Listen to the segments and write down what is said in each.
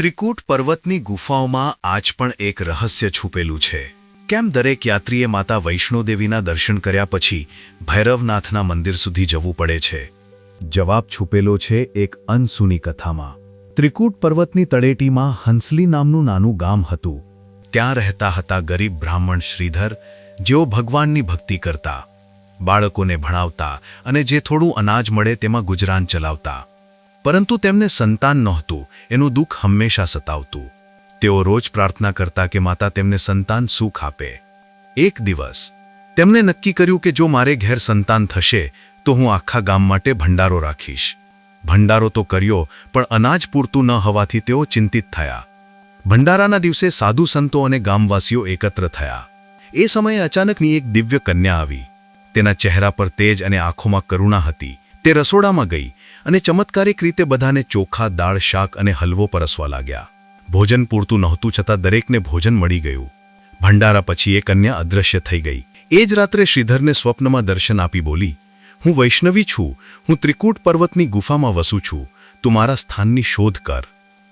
ત્રિકૂટ પર્વતની ગુફાઓમાં આજ પણ એક રહસ્ય છુપેલું છે. કેમ દરેક યાત્રીએ માતા વૈષ્ણોદેવીના દર્શન કર્યા પછી ભૈરવનાથના મંદિર સુધી જવું પડે છે? જવાબ છુપેલો છે એક અનસુની કથામાં. ત્રિકૂટ પર્વતની તળેટીમાં હંસલી નામનું નાનું ગામ હતું. ત્યાં રહેતા હતા ગરીબ બ્રાહ્મણ શ્રીધર, જેઓ ભગવાનની ભક્તિ કરતા. બાળકોને ભણાવતા અને જે થોડું અનાજ મળે તેમાં ગુજરાન ચલાવતા. પરંતુ તેમને સંતાન નહોતું, એનું દુઃખ હંમેશા સતાવતું. તેઓ રોજ પ્રાર્થના કરતા કે માતા તેમને સંતાન સુખ આપે. એક દિવસ, તેમણે નક્કી કર્યું કે જો મારે ઘેર સંતાન થશે, તો હું આખા ગામ માટે ભંડારો રાખીશ. ભંડારો તો કર્યો, પણ અનાજ પૂરતું ન હોવાથી તેઓ ચિંતિત થયા. ભંડારાના દિવસે સાધુ સંતો અને ગામવાસીઓ એકત્ર થયા. એ સમયે અચાનકની એક દિવ્ય કન્યા આવી. તેના ચહેરા પર તેજ અને આંખોમાં કરુણા હતી. તે રસોડામાં ગઈ અને ચમત્કારિક રીતે બધાને ચોખા, દાળ, શાક અને હલવો પરસવા લાગ્યા. ભોજન પૂરતું નહોતું છતાં દરેકને ભોજન મળી ગયું. ભંડારા પછી એ કન્યા અદૃશ્ય થઈ ગઈ. એ જ રાત્રે શ્રીધરને સ્વપ્નમાં દર્શન આપી બોલી, હું વૈષ્ણવી છું. હું ત્રિકૂટ પર્વતની ગુફામાં વસું છું. તું મારા સ્થાનની શોધ કર.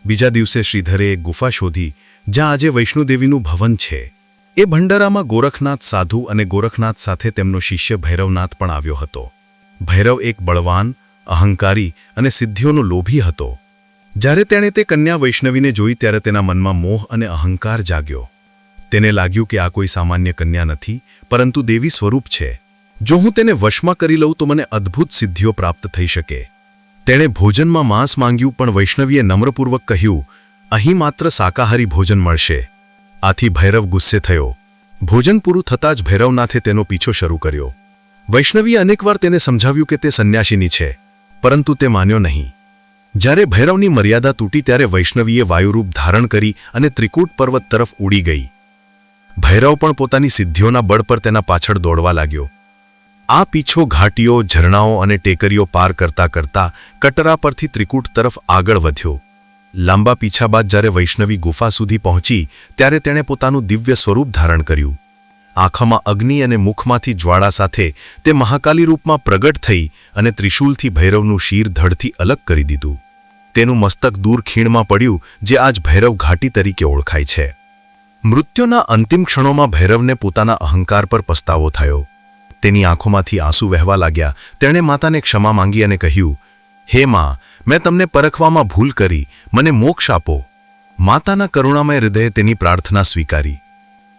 બીજા દિવસે શ્રીધરે એક ગુફા શોધી, જ્યાં આજે વૈષ્ણોદેવીનું ભવન છે. એ ભંડારામાં ગોરખનાથ સાધુ અને ગોરખનાથ સાથે તેમનો શિષ્ય ભૈરવનાથ પણ આવ્યો હતો. ભૈરવ એક બળવાન, અહંકારી અને સિદ્ધિઓનો લોભી હતો. જ્યારે તેણે તે કન્યા વૈષ્ણવીને જોઈ ત્યારે તેના મનમાં મોહ અને અહંકાર જાગ્યો. તેને લાગ્યું કે આ કોઈ સામાન્ય કન્યા નથી, પરંતુ દેવી સ્વરૂપ છે. જો હું તેને વશમાં કરી લઉં તો મને અદ્ભુત સિદ્ધિઓ પ્રાપ્ત થઈ શકે. તેણે ભોજનમાં માંસ માંગ્યું, પણ વૈષ્ણવીએ નમ્રપૂર્વક કહ્યું, અહીં માત્ર શાકાહારી ભોજન મળશે. આથી ભૈરવ ગુસ્સે થયો. ભોજન પૂરું થતાં જ ભૈરવનાથે તેનો પીછો શરૂ કર્યો. વૈષ્ણવીએ અનેકવાર તેને સમજાવ્યું કે તે સંન્યાસીની છે, પરંતુ તે માન્યો નહીં. જ્યારે ભૈરવની મર્યાદા તૂટી ત્યારે વૈષ્ણવીએ વાયુરૂપ ધારણ કરી અને ત્રિકૂટ પર્વત તરફ ઉડી ગઈ. ભૈરવ પણ પોતાની સિદ્ધિઓના બળ પર તેના પાછળ દોડવા લાગ્યો. આ પીછો ઘાટીઓ, ઝરણાઓ અને ટેકરીઓ પાર કરતા કરતા કટરા પરથી ત્રિકૂટ તરફ આગળ વધ્યો. લાંબા પીછા બાદ જ્યારે વૈષ્ણવી ગુફા સુધી પહોંચી, ત્યારે તેણે પોતાનું દિવ્ય સ્વરૂપ ધારણ કર્યું. આંખમાં અગ્નિ અને મુખમાંથી જ્વાળા સાથે તે મહાકાલી રૂપમાં પ્રગટ થઈ અને ત્રિશૂલથી ભૈરવનું શીર ધડથી અલગ કરી દીધું. તેનું મસ્તક દૂર ખીણમાં પડ્યું, જે આજ ભૈરવ ઘાટી તરીકે ઓળખાય છે. મૃત્યુના અંતિમ ક્ષણોમાં ભૈરવને પોતાના અહંકાર પર પસ્તાવો થયો. તેની આંખોમાંથી આંસુ વહેવા લાગ્યા. તેણે માતાને ક્ષમા માંગી અને કહ્યું, હે માં, મેં તમને પરખવામાં ભૂલ કરી. મને મોક્ષ આપો. માતાના કરુણામય હૃદયે તેની પ્રાર્થના સ્વીકારી.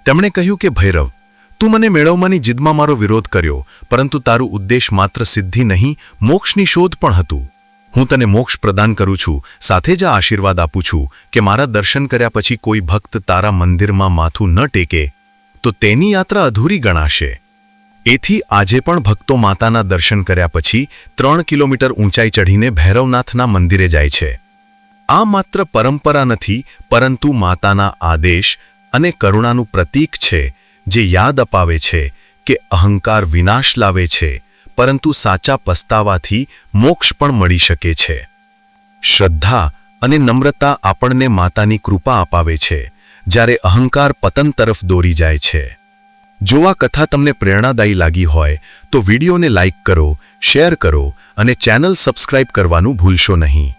તેમણે કહ્યું કે, ભૈરવ તું મને મેળવવાની જીદમાં મારો વિરોધ કર્યો, પરંતુ તારું ઉદ્દેશ માત્ર સિદ્ધિ નહીં, મોક્ષની શોધ પણ હતું. હું તને મોક્ષ પ્રદાન કરું છું, સાથે જ આશીર્વાદ આપું છું, કે મારા દર્શન કર્યા પછી કોઈ ભક્ત તારા મંદિરમાં માથું ન ટેકે, તો તેની યાત્રા અધૂરી ગણાશે. એથી આજે પણ ભક્તો માતાના દર્શન કર્યા પછી ત્રણ કિલોમીટર ઊંચાઈ ચઢીને ભૈરવનાથના મંદિરે જાય છે. આ માત્ર પરંપરા નથી, પરંતુ માતાના આદેશ અને કરુણાનું પ્રતીક છે જે યાદ અપાવે છે કે અહંકાર વિનાશ લાવે છે, પરંતુ સાચા પસ્તાવાથી મોક્ષ પણ મળી શકે છે. શ્રદ્ધા અને નમ્રતા આપણને માતાની કૃપા અપાવે છે, જ્યારે અહંકાર પતન તરફ દોરી જાય છે. જો આ કથા તમને પ્રેરણાદાયી લાગી હોય, તો વિડીયોને લાઇક કરો, શેર કરો અને ચેનલ સબસ્ક્રાઇબ કરવાનું ભૂલશો નહીં.